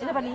এটা পানি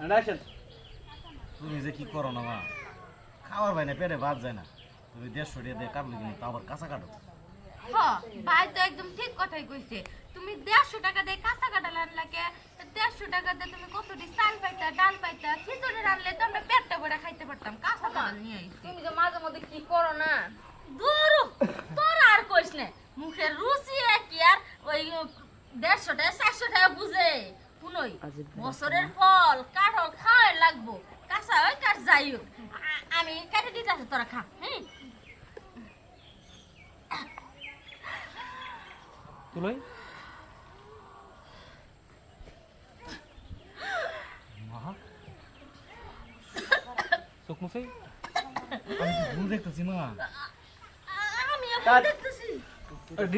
অ্যাকশন তুমি যে কি করো না মা? খাওয়ার ভাই না পেটে ভাত যায় না। তুমি দেড়শো টাকা দিয়ে কাটলে কিন্তু আবার কাঁচা কাটো। হ ভাই তো একদম ঠিক কথাই কইছে। দেড়শো টাকা দিয়ে কাঁচা কাটা আনলাকে দেড়শো টাকা দিয়ে তুমি কতটি চাল পাইতা ডাল পাইতা খিচুড়ি রানলে তো আমরা পেটটা ভরে খাইতে পারতাম কাঁচা কাটা নিয়ে আইছি। তুমি যে মাঝে মধ্যে কি করো না? দূর তোর আর কইস না মুখের রুচি কি আর ওই দেড়শো টাকা চারশো টাকা বুঝে। শুনই বছরের ফল কাঠল খাওয়াই লাগবো কাঁচা হয় কাঠ যাই হোক। আমি কাটে দিতে আছে তোরা খা হুম? তুলই মা চোখ মুছাই আমি ভুল দেখতেছি মা। আমি দেখতেছি।